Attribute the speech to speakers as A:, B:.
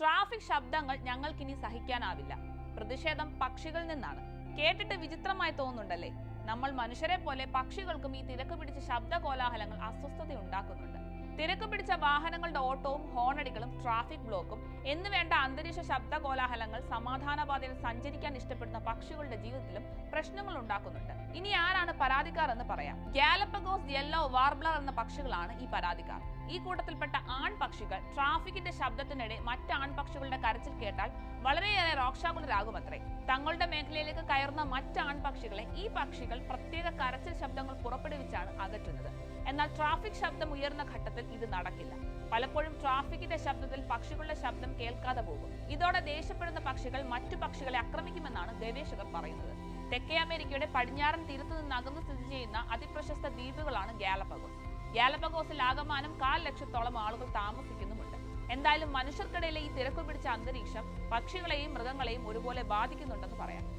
A: Traffic ശബ്ദങ്ങൾ ഞങ്ങൾക്കിനി സഹിക്കാനാവില്ല. പ്രതിഷേധം പക്ഷികളിൽ നിന്നാണ്. കേട്ടിട്ട് വിചിത്രമായി തോന്നുന്നുണ്ടല്ലേ? നമ്മൾ മനുഷ്യരെ പോലെ പക്ഷികൾക്കും ഈ തിരക്ക് പിടിച്ച ശബ്ദ കോലാഹലങ്ങൾ അസ്വസ്ഥത ഉണ്ടാക്കുന്നുണ്ട് തിരക്ക് പിടിച്ച വാഹനങ്ങളുടെ ഓട്ടവും ഹോണടികളും ട്രാഫിക് ബ്ലോക്കും എന്നുവേണ്ട അന്തരീക്ഷ ശബ്ദ കോലാഹലങ്ങൾ സമാധാനപാതയിൽ സഞ്ചരിക്കാൻ ഇഷ്ടപ്പെടുന്ന പക്ഷികളുടെ ജീവിതത്തിലും പ്രശ്നങ്ങൾ ഉണ്ടാക്കുന്നുണ്ട്. ഇനി ആരാണ് പരാതിക്കാർ എന്ന് പറയാം. ഗാലപ്പഗോസ് യെല്ലോ വാർബ്ലർ എന്ന പക്ഷികളാണ് ഈ പരാതിക്കാർ. ഈ കൂട്ടത്തിൽപ്പെട്ട ആൺ പക്ഷികൾ ട്രാഫിക്കിന്റെ ശബ്ദത്തിനിടെ മറ്റ് ആൺപക്ഷികളുടെ കരച്ചിൽ കേട്ടാൽ വളരെയേറെ രോക്ഷാകുലരാകുമത്രേ. തങ്ങളുടെ മേഖലയിലേക്ക് കയറുന്ന മറ്റ് ആൺപക്ഷികളെ ഈ പക്ഷികൾ പ്രത്യേക കരച്ചിൽ ശബ്ദങ്ങൾ പുറപ്പെടുവിച്ചാണ് അകറ്റുന്നത്. എന്നാൽ ട്രാഫിക് ശബ്ദം ഉയർന്ന ഘട്ടത്തിൽ ഇത് നടക്കില്ല. പലപ്പോഴും ട്രാഫിക്കിന്റെ ശബ്ദത്തിൽ പക്ഷികളുടെ ശബ്ദം കേൾക്കാതെ പോകും. ഇതോടെ ദേഷ്യപ്പെടുന്ന പക്ഷികൾ മറ്റു പക്ഷികളെ ആക്രമിക്കുമെന്നാണ് ഗവേഷകർ പറയുന്നത്. തെക്കേ അമേരിക്കയുടെ പടിഞ്ഞാറൻ തീരത്തു നിന്ന് സ്ഥിതി ചെയ്യുന്ന അതിപ്രശസ്ത ദ്വീപുകളാണ് ഗാലപ്പഗോസ് ഗാലപ്പഗോസിൽ ആകമാനം കാൽ ലക്ഷത്തോളം ആളുകൾ താമസിക്കുന്നുമുണ്ട്. എന്തായാലും മനുഷ്യർക്കിടയിലെ ഈ തിരക്കു പിടിച്ച അന്തരീക്ഷം പക്ഷികളെയും മൃഗങ്ങളെയും ഒരുപോലെ ബാധിക്കുന്നുണ്ടെന്ന് പറയാം.